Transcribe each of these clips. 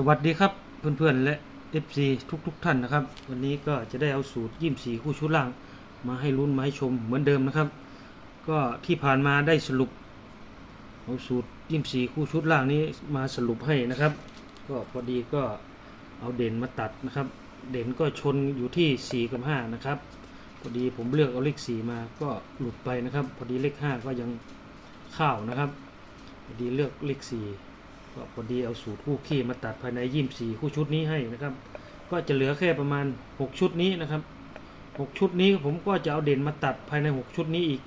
สวัสดีครับเพื่อนๆและ FC ทุกๆทท่านนะครับ วันนี้ก็จะได้เอาสูตรยี่มสีคู่ชุดล่าง มาให้ลุ้นมาให้ชมเหมือนเดิมนะครับ ก็ที่ผ่านมาได้สรุปเอาสูตรยี่มสีคู่ชุดล่างนี้มาสรุปให้นะครับ ก็พอดีก็เอาเด่นมาตัดนะครับ เด่นก็ชนอยู่ที่4กับ5นะครับพอดีผมเลือกเอาเลข4มาก็หลุดไปนะครับ พอดีเลข5ก็ยังเข้านะครับพอดีเลือกเลข4 ก็พอดีเอาสูตรคู่ขี้มาตัดภายในยี่มสี่คู่ชุดนี้ให้นะครับ ก็จะเหลือแค่ประมาณ 6 ชุดนี้นะครับ 6 ชุดนี้ผมก็จะเอาเด่นมาตัดภายใน 6 ชุดนี้อีก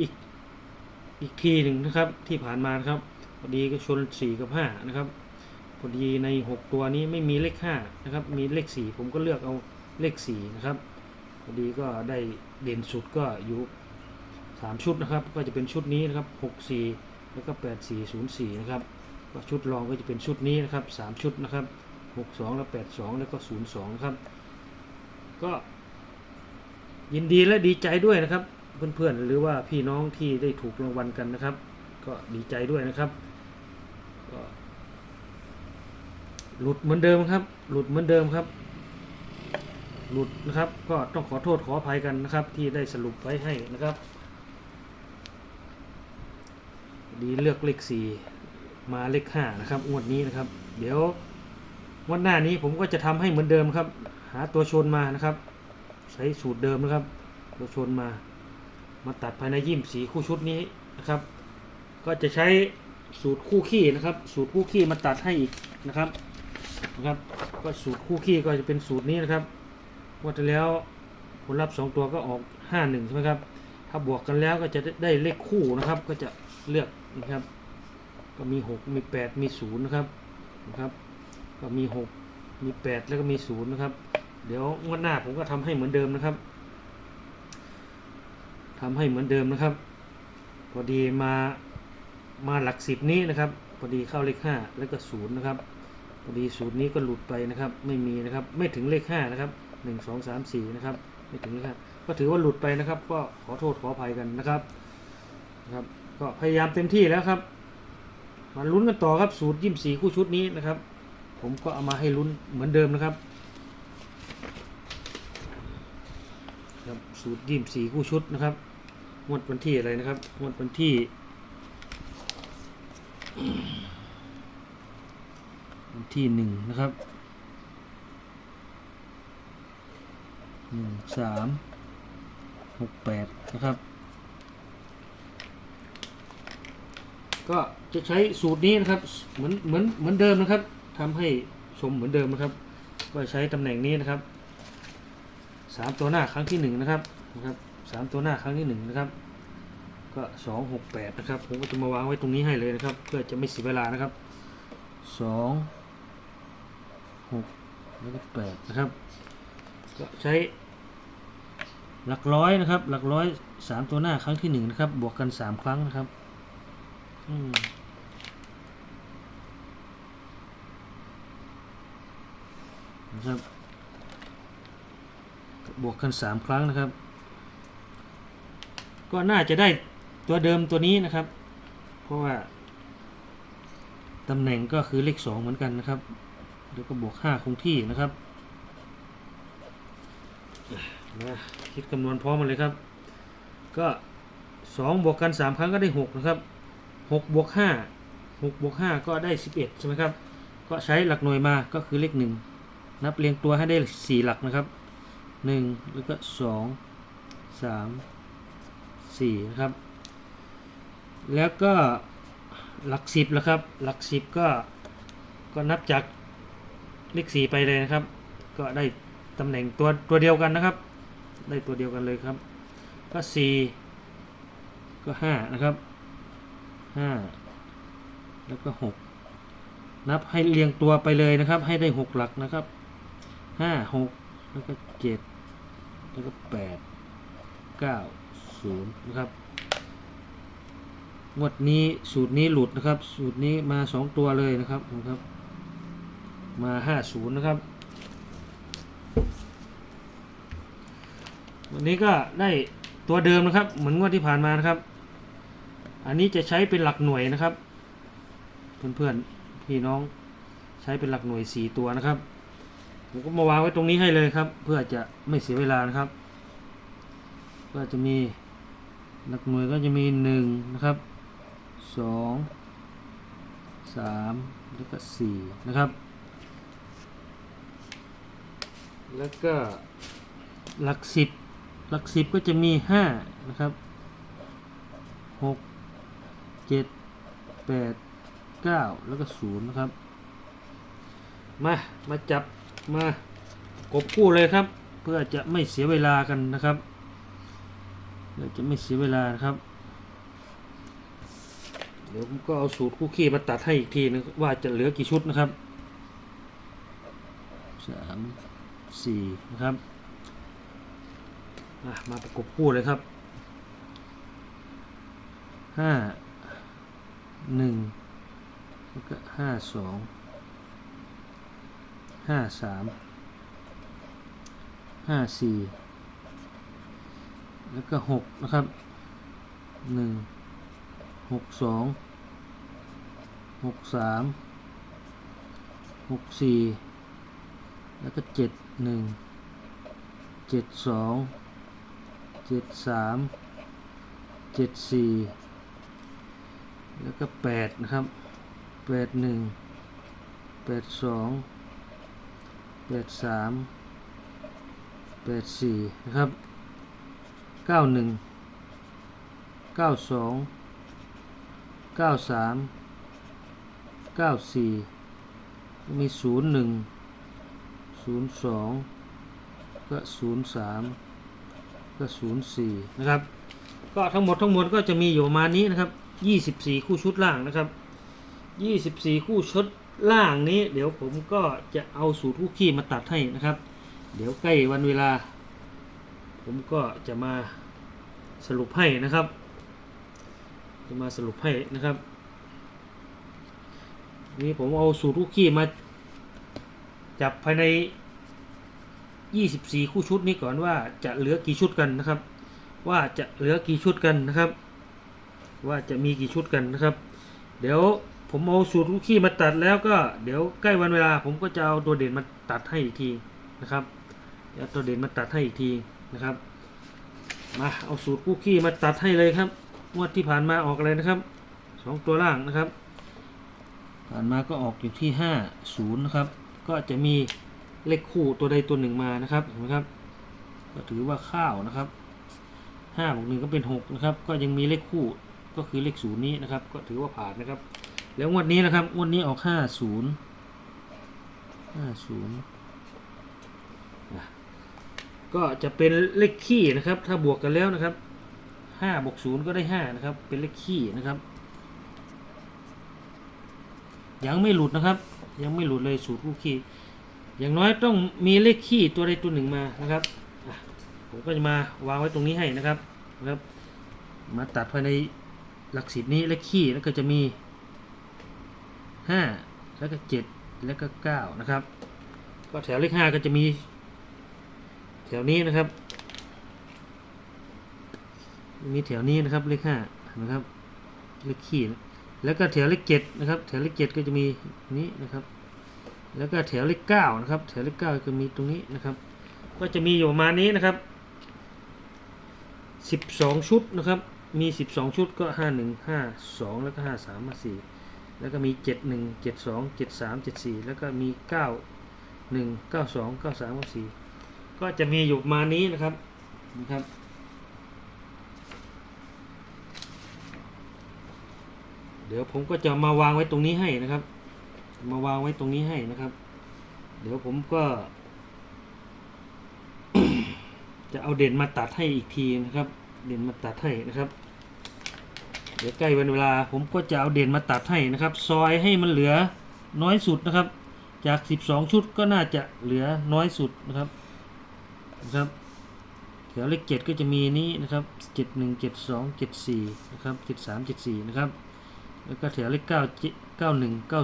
อีกอีกทีหนึ่งนะครับ ที่ผ่านมานครับพอดีก็ชน 4 กับ 5 นะครับพอดีใน 6 ตัวนี้ไม่มีเลข5นะครับมีเลข 4 ผมก็เลือกเอาเลข4นะครับพอดีก็ได้เด่นสุดก็อยู่ 3 ชุดนะครับ ก็จะเป็นชุดนี้นะครับ 6 4 แล้วก็ 8 4 0 4 นะครับ ก็ชุดรองก็จะเป็นชุดนี้นะครับ3ชุดนะครับ62แล้ว82 แล้วก็ 02นะครับ ก็ ยินดีและดีใจด้วยนะครับ เพื่อนๆ หรือว่าพี่น้องที่ได้ถูกรางวัลกันนะครับ ก็ดีใจด้วยนะครับก็หลุดเหมือนเดิมครับ หลุดเหมือนเดิมครับหลุดนะครับ ก็ต้องขอโทษขออภัยกันนะครับ ที่ได้สรุปไว้ให้นะครับ ดีเลือกเลขสี่ มาเลขห้านะครับงวดนี้นะครับ เดี๋ยวงวันหน้านี้ผมก็จะทำให้เหมือนเดิมครับ หาตัวชนมานะครับ ใช้สูตรเดิมนะครับ ตัวชนมา มาตัดภายในยิมสีคู่ชุดนี้นะครับ ก็จะใช้สูตรคู่ขี้นะครับ สูตรคู่ขี้มาตัดให้อีกนะครับนะครับ ก็สูตรคู่ขี้ก็จะเป็นสูตรนี้นะครับว่าจะแล้วผลลัพธ์สองตัวก็ออกห้าหนึ่งใช่ไหมครับ ถ้าบวกกันแล้วก็จะได้เลขคู่นะครับ ก็จะเลือกนะครับ ก็มี 6 มี 8 มี0นะครับนะครับ ก็มี 6 มี 8 แล้วก็มี0นะครับ เดี๋ยวงวดหน้าผมก็ทำให้เหมือนเดิมนะครับทำให้เหมือนเดิมนะครับ พอดีมามาหลักสิบนี้นะครับ พอดีเข้าเลข 5 แล้วก็0นะครับ พอดีสูตรนี้ก็หลุดไปนะครับ ไม่มีนะครับ ไม่ถึงเลข 5 นะครับ 1 2 3 4 นะครับ ไม่ถึงเลข5ก็ถือว่าหลุดไปนะครับ ก็ขอโทษขออภัยกันนะครับนะครับ ก็พยายามเต็มที่แล้วครับ มาลุ้นกันต่อครับสูตรยิ้มสีคู่ชุดนี้นะครับ ผมก็เอามาให้ลุ้นเหมือนเดิมนะครับครับสูตรยิ้มสีคู่ชุดนะครับงวดวันที่อะไรนะครับงวดวันที่วันที่หนึ่งนะครับหนึ่งสามหกแปดนะครับ ก็จะใช้สูตรนี้นะครับ เหมือนเหมือนเหมือนเดิมนะครับทำให้ชมเหมือนเดิมนะครับ ก็ใช้ตำแหน่งนี้นะครับสามตัวหน้าครั้งที่หนึ่งนะครับนะครับสามตัวหน้าครั้งที่หนึ่งนะครับก็สองหกแปดนะครับผมก็จะมาวางไว้ตรงนี้ให้เลยนะครับ เพื่อจะไม่เสียเวลานะครับสองหกแล้วก็แปดนะครับก็ใช้หลักร้อยนะครับ หลักร้อยสามตัวหน้าครั้งที่หนึ่งนะครับบวกกันสามครั้งนะครับ อืมนะครับ บวกกันสามครั้งนะครับ ก็น่าจะได้ตัวเดิมตัวนี้นะครับ เพราะว่าตำแหน่งก็คือเลขสองเหมือนกันนะครับ แล้วก็บวกห้าคงที่นะครับมาคิดคำนวณพร้อมมาเลยครับ ก็สองบวกกันสามครั้งก็ได้หกนะครับ หกบวกห้าหกบวกห้าก็ได้สิบเอ็ดใช่ไหมครับ ก็ใช้หลักหน่วยมาก็คือเลขหนึ่งนับเรียงตัวให้ได้สี่หลักนะครับหนึ่งแล้วก็สองสามสี่นะครับ แล้วก็หลักสิบแล้วครับ หลักสิบก็ก็นับจากเลขสี่ไปเลยนะครับ ก็ได้ตำแหน่งตัวตัวเดียวกันนะครับ ได้ตัวเดียวกันเลยครับ ก็สี่ก็ห้านะครับ ห้าแล้วก็หกนับให้เรียงตัวไปเลยนะครับ ให้ได้หกหลักนะครับห้าหกแล้วก็เจ็ดแล้วก็แปดเก้าศูนย์นะครับงวดนี้สูตรนี้หลุดนะครับ สูตรนี้มาสองตัวเลยนะครับนะครับ มาห้าศูนย์นะครับ วันนี้ก็ได้ตัวเดิมนะครับ เหมือนงวดที่ผ่านมานะครับ อันนี้จะใช้เป็นหลักหน่วยนะครับ เพื่อนๆพี่น้องใช้เป็นหลักหน่วยสี่ตัวนะครับผมก็มาวางไว้ตรงนี้ให้เลยครับ เพื่อจะไม่เสียเวลานะครับ ก็จะมีหลักหน่วยก็จะมีหนึ่งนะครับสองสามแล้วก็สี่นะครับ แล้วก็หลักสิบหลักสิบก็จะมีห้านะครับหก เจ็ดแปดเก้าแล้วก็ศูนย์นะครับ มา มาจับมากบคู่เลยครับ เพื่อจะไม่เสียเวลากันนะครับเพื่อจะไม่เสียเวลานะครับ เดี๋ยวผมก็เอาสูตรคู่ขี้มาตัดให้อีกทีนึงว่าจะเหลือกี่ชุดนะครับสามสี่นะครับมาประกบคู่เลยครับห้า หนึ่งแล้วก็ห้าสองห้าสามห้าสี่แล้วก็หกนะครับหนึ่งหกสองหกสามหกสี่แล้วก็เจ็ดหนึ่งเจ็ดสองเจ็ดสามเจ็ดสี่ แล้วก็แปดนะครับแปดหนึ่งแปดสองแปดสามแปดสี่นะครับเก้าหนึ่งเก้าสองเก้าสามเก้าสี่มีศูนย์หนึ่งศูนย์สองก็ศูนย์สามก็ศูนย์สี่นะครับ ก็ทั้งหมดทั้งมวลก็จะมีอยู่ประมาณนี้นะครับ ยี่สิบี่คู่ชุดล่างนะครับยี่สิบี่คู่ชุดล่างนี้ เดี๋ยวผมก็จะเอาสูตรคู่ขี้มาตัดให้นะครับ เดี๋ยวใกล้วันเวลา ผมก็จะมาสรุปให้นะครับ จะมาสรุปให้นะครับนี่ผมเอาสูตรคู่ขี้มาจับภายใน 24 คู่ชุดนี้ก่อนว่าจะเหลือกี่ชุดกันนะครับ ว่าจะเหลือกี่ชุดกันนะครับ ว่าจะมีกี่ชุดกันนะครับ เดี๋ยวผมเอาสูตรคู่ขี้มาตัดแล้วก็เดี๋ยวใกล้วันเวลา ผมก็จะเอาตัวเด่นมาตัดให้อีกทีนะครับเดี๋ยวตัวเด่นมาตัดให้อีกทีนะครับมาเอาสูตรคู่ขี้มาตัดให้เลยครับงวดที่ผ่านมาออกอะไรนะครับสองตัวล่างนะครับ ผ่านมาก็ออกอยู่ที่ห้าศูนย์นะครับ ก็จะมีเลขคู่ตัวใดตัวหนึ่งมานะครับเห็นไหมครับก็ถือว่าข้าวนะครับห้าบวกหนึ่งก็เป็นหกนะครับ ก็ยังมีเลขคู่ ก็คือเลขศูนย์นี้นะครับ ก็ถือว่าผ่านนะครับ แล้วงวดนี้นะครับงวดนี้ออกห้าศูนย์ห้าศูนย์ก็จะเป็นเลขขี้นะครับ ถ้าบวกกันแล้วนะครับห้าบวกศูนย์ก็ได้ห้านะครับ เป็นเลขขี้นะครับ ยังไม่หลุดนะครับ ยังไม่หลุดเลยสูตรคู่ขี้อย่างน้อยต้องมีเลขขี้ตัวใดตัวหนึ่งมานะครับผมก็จะมาวางไว้ตรงนี้ให้นะครับนะครับ มาตัดภายใน หลักสิบนี้เลขขี้แล้วก็จะมีห้าแล้วก็เจ็ดแล้วก็เก้านะครับ ก็แถวเลขห้าก็จะมี แถวนี้นะครับ มีแถวนี้นะครับเลขห้านะครับเลขขี้นะแล้วก็แถวเลขเจ็ดนะครับ แถวเลขเจ็ดก็จะมีนี้นะครับ แล้วก็แถวเลขเก้านะครับ แถวเลขเก้าก็มีตรงนี้นะครับ ก็จะมีอยู่ประมาณนี้นะครับสิบสองชุดนะครับ มีสิบสองชุดก็ห้าหนึ่งห้าสองแล้วก็ห้าสามห้าสี่แล้วก็มีเจ็ดหนึ่งเจ็ดสองเจ็ดสามเจ็ดสี่แล้วก็มีเก้าหนึ่งเก้าสองเก้าสามห้าสี่ก็จะมีอยู่มานี้นะครับนะครับเดี๋ยวผมก็จะมาวางไว้ตรงนี้ให้นะครับ มาวางไว้ตรงนี้ให้นะครับ เดี๋ยวผมก็ จะเอาเด่นมาตัดให้อีกทีนะครับ เด่นมาตัดให้นะครับ ดี๋ยวใกล้วันเวลาผมก็จะเอาเด่นมาตัดให้นะครับ ซอยให้มันเหลือน้อยสุดนะครับ จาก 12 ชุดก็น่าจะเหลือน้อยสุดนะครับนะครับแถวเลขเจ็ดก็จะมีนี้นะครับเจ็ดหนึ่งเจ็ดสองเจ็ดสี่นะครับเจ็ดสามเจ็ดสี่นะครับแล้วก็แถวเลขเก้าเก้าหนึ่งเก้า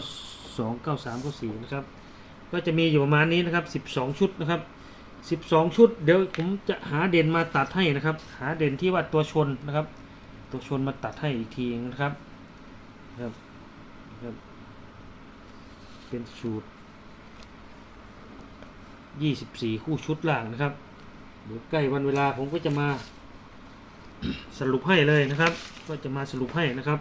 สองเก้าสามเก้าสี่นะครับก็จะมีอยู่ประมาณนี้นะครับสิบสองชุดนะครับสิบสองชุด เดี๋ยวผมจะหาเด่นมาตัดให้นะครับ หาเด่นที่ว่าตัวชนนะครับ ตัวชนมาตัดให้อีกทีนะครับครับครับ เป็นสูตร 24 คู่ชุดล่างนะครับเดี๋ยวใกล้วันเวลาผมก็จะมาสรุปให้เลยนะครับ ก็จะมาสรุปให้นะครับ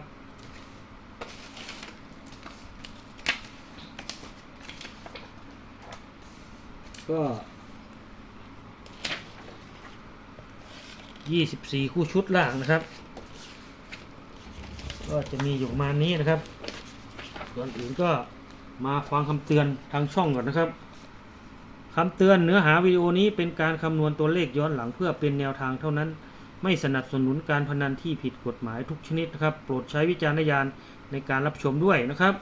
ก็24คู่ชุดล่างนะครับ ก็จะมีอยู่ประมาณนี้นะครับก่อนอื่นก็มาฟังคำเตือนทางช่องก่อนนะครับคำเตือนเนื้อหาวิดีโอนี้เป็นการคำนวณตัวเลขย้อนหลังเพื่อเป็นแนวทางเท่านั้น ไม่สนับสนุนการพนันที่ผิดกฎหมายทุกชนิดนะครับ โปรดใช้วิจารณญาณในการรับชมด้วยนะครับ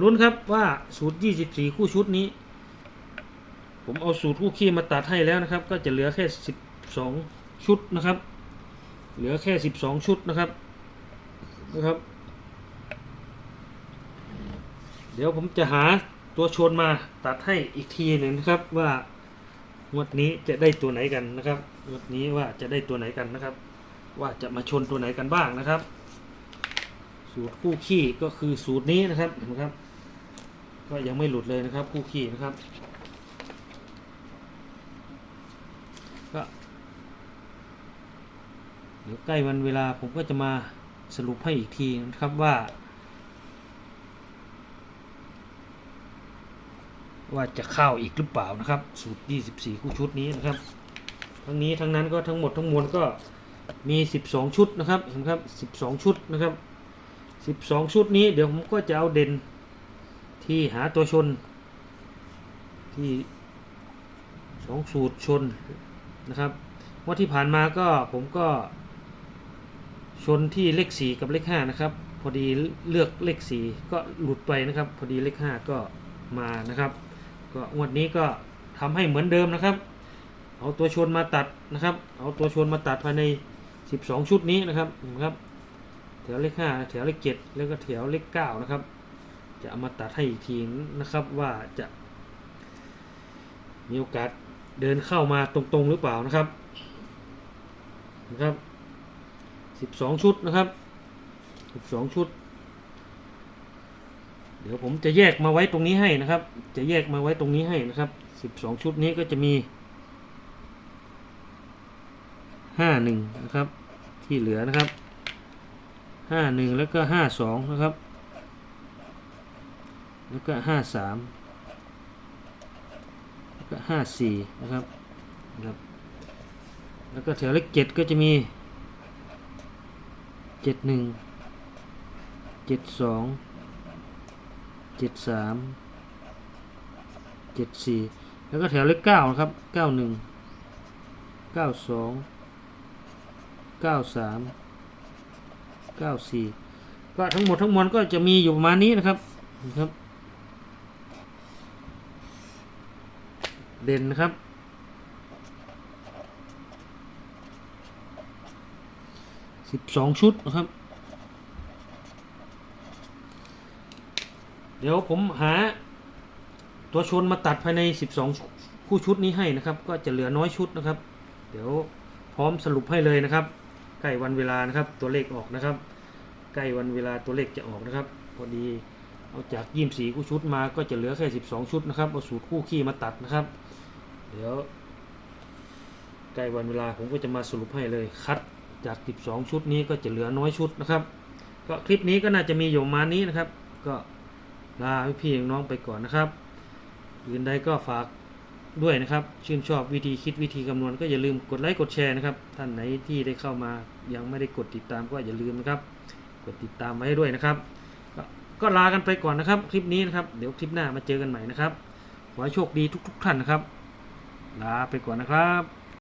ลุ้นครับว่าสูตร 24 คู่ชุดนี้ ผมเอาสูตรคู่ขี้มาตัดให้แล้วนะครับ ก็จะเหลือแค่ 12 ชุดนะครับ เหลือแค่ 12 ชุดนะครับ นะครับ เดี๋ยวผมจะหาตัวชนมาตัดให้อีกทีหนึ่งนะครับว่างวดนี้จะได้ตัวไหนกันนะครับงวดนี้ว่าจะได้ตัวไหนกันนะครับ ว่าจะมาชนตัวไหนกันบ้างนะครับ สูตรคู่ขี้ก็คือสูตรนี้นะครับเห็นไหมครับ ก็ยังไม่หลุดเลยนะครับ คู่ขี้นะครับก็เดี๋ยวใกล้วันเวลาผมก็จะมา สรุปให้อีกทีนะครับว่า ว่าจะเข้าอีกหรือเปล่านะครับ สูตร 24 คู่ชุดนี้นะครับ ทั้งนี้ทั้งนั้นก็ทั้งหมดทั้งมวลก็มี 12 ชุดนะครับเห็นครับ 12 ชุดนะครับ 12 ชุดนี้เดี๋ยวผมก็จะเอาเด่นที่หาตัวชน ที่สองสูตรชนนะครับว่าที่ผ่านมาก็ผมก็ ชนที่เลข 4 กับเลข5นะครับ พอดีเลือกเลข 4 ก็หลุดไปนะครับ พอดีเลข 5 ก็มานะครับ ก็งวดนี้ก็ทำให้เหมือนเดิมนะครับ เอาตัวชนมาตัดนะครับ เอาตัวชนมาตัดภายใน 12 ชุดนี้นะครับนะครับแถวเลข5แถวเลข7แล้วก็แถวเลข9นะครับ จะเอามาตัดให้อีกทีนะครับว่าจะ มีโอกาสเดินเข้ามาตรงๆหรือเปล่านะครับนะครับ 12ชุดนะครับ12ชุด เดี๋ยวผมจะแยกมาไว้ตรงนี้ให้นะครับ จะแยกมาไว้ตรงนี้ให้นะครับ12ชุดนี้ก็จะมี51นะครับ ที่เหลือนะครับ51แล้วก็52นะครับ แล้วก็53แล้วก็54นะครับนะครับ แล้วก็แถวเลข7ก็จะมี 71 72เจ็ดสามเจ็ดสี่แล้วก็แถวเลขเก้านะครับเก้าหนึ่งเก้าสองเก้าสามเก้าสี่ก็ทั้งหมดทั้งมวลก็จะมีอยู่ประมาณนี้นะครับนะครับ เด่นนะครับ สิบสองชุดนะครับ เดี๋ยวผมหา ตัวชนมาตัดภายใน12คู่ชุดนี้ให้นะครับ ก็จะเหลือน้อยชุดนะครับ เดี๋ยวพร้อมสรุปให้เลยนะครับ ใกล้วันเวลานะครับ ตัวเลขออกนะครับ ใกล้วันเวลาตัวเลขจะออกนะครับ พอดีเอาจากยี่มสีคู่ชุดมาก็จะเหลือแค่12ชุดนะครับเอาสูตรคู่ขี้มาตัดนะครับ เดี๋ยวใกล้วันเวลาผมก็จะมาสรุปให้เลยคัด จาก 12 ชุดนี้ก็จะเหลือน้อยชุดนะครับ ก็คลิปนี้ก็น่าจะมีอยู่มานี้นะครับ ก็ลาพี่ๆน้องไปก่อนนะครับอื่นใดก็ฝากด้วยนะครับ ชื่นชอบวิธีคิดวิธีคำนวณก็อย่าลืมกดไลค์กดแชร์นะครับ ท่านไหนที่ได้เข้ามายังไม่ได้กดติดตามก็อย่าลืมนะครับ กดติดตามไว้ด้วยนะครับกก็ลากันไปก่อนนะครับ คลิปนี้นะครับ เดี๋ยวคลิปหน้ามาเจอกันใหม่นะครับ ขอให้โชคดีทุก ๆ ท่านนะครับ ลาไปก่อนนะครับ